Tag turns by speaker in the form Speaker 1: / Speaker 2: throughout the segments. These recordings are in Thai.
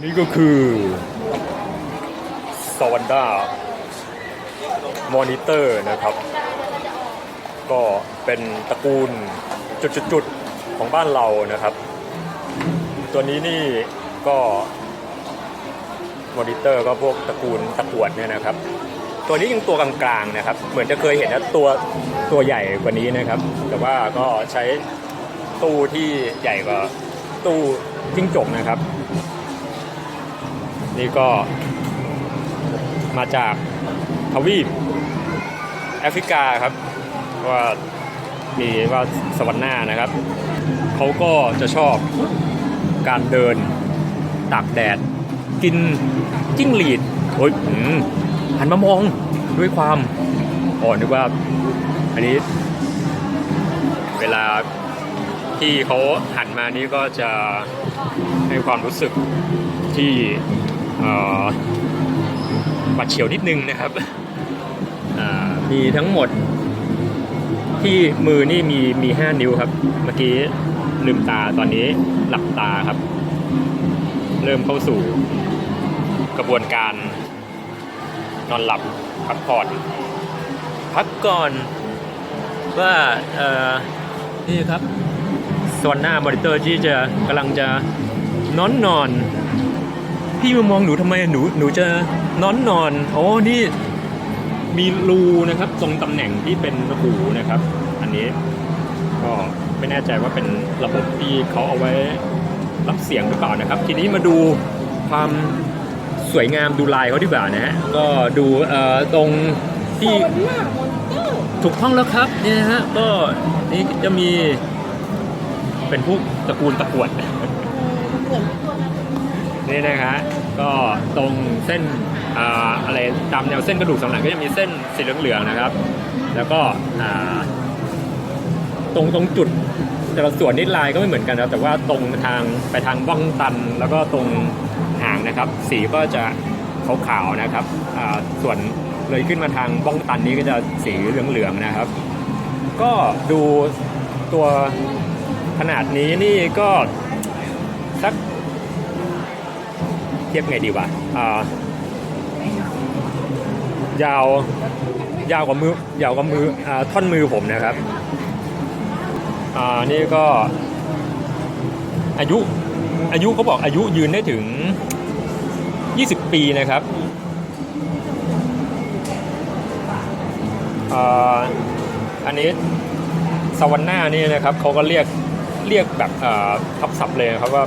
Speaker 1: นี่ก็คือ s w a n d a Monitor นะครับ ก็เป็นตระกูลจุดๆของบ้านเรานะครับ ตัวนี้นี่ก็มอนิเตอร์ก็พวกตระกูลตะกวดเนี่ยนะครับ ตัวนี้ยังตัวกลางๆนะครับ เหมือนจะเคยเห็นนะตัวตัวใหญ่กว่านี้นะครับ แต่ว่าก็ใช้ตู้ที่ใหญ่กว่าตู้จิ้งจกนะครับ นี่ก็มาจากทวีปแอฟริกาครับว่ามีว่าสวรรค์หน้านะครับ เขาก็จะชอบการเดินตากแดด กินจิ้งหรีดโอ้ยหันมามองด้วยความอ่อนนึกว่า อันนี้ เวลาที่เขาหันมานี้ก็จะให้ความรู้สึกที่ บัดเฉียวนิดนึงนะครับอ่ามีทั้งหมดที่มือนี่มีมี 5 นิ้วครับ เมื่อกี้ลืมตาตอนนี้หลับตาครับ เริ่มเข้าสู่กระบวนการนอนหลับพักผ่อนพักก่อนว่าเอ่อนี่ครับส่วนหน้ามอนิเตอร์ที่จะกำลังจะนอนนอน พี่มามองหนูทำไมหนูหนูจะนอนนอนโอ้นี่มีรูนะครับ ตรงตำแหน่งที่เป็นหูนะครับ อันนี้ก็ไม่แน่ใจว่าเป็นระบบที่เขาเอาไว้รับเสียงหรือเปล่านะครับ ทีนี้มาดูความสวยงามดูลายเขาดีกว่านะฮะก็ดูเอ่อตรงที่ถูกต้องแล้วครับเนี่ยนะฮะก็นี่จะมีเป็นพวกตระกูลตะกวด
Speaker 2: เหมือ นี่นะ
Speaker 1: ฮะก็ตรงเส้นอ่าอะไรตามแนวเส้นกระดูกสันหลังก็จะมีเส้นสีเหลืองๆนะครับ แล้วก็ตรงตรงจุดแต่ละส่วนนี่ลายก็ไม่เหมือนกันนะแต่ว่าตรงทางไปทางบ้องตัน แล้วก็ตรงหางนะครับ สีก็จะขาวๆนะครับส่วนเลยขึ้นมาทางบ้องตันนี้ก็จะสีเหลืองๆนะครับ ก็ดูตัวขนาดนี้นี่ก็สัก เทียบไงดีวะอ่ายาวยาวกว่ามือยาวกว่ามืออ่าท่อนมือผมนะครับอ่านี่ก็อายุอายุเขาบอกอายุยืนได้ถึง 20 ปีนะครับอันนี้สวรรค์หน้านี่นะครับเขาก็เรียกเรียกแบบทับศัพท์เลยนะครับว่า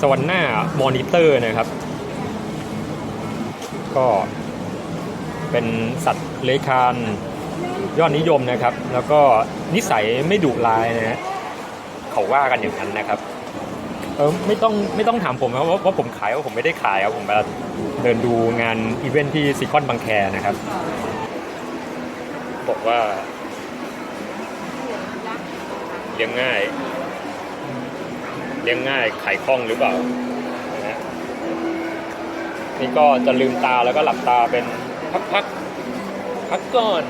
Speaker 1: สวรรค์หน้ามอนิเตอร์นะครับ ก็เป็นสัตว์เลื้อยคลานยอดนิยมนะครับ แล้วก็นิสัยไม่ดุร้ายนะฮะเขาว่ากันอย่างนั้นนะครับเออไม่ต้องไม่ต้องถามผมนะว่าว่าผมขายว่าผมไม่ได้ขายครับผมมาเดินดูงานอีเวนท์ที่ซิคอนบางแคนะครับ บอกว่าเลี้ยงง่าย เลี้ยงง่ายขายคล่องหรือเปล่านะฮะ นี้ก็จะลืมตาแล้วก็หลับตาเป็นพักๆพักก่อน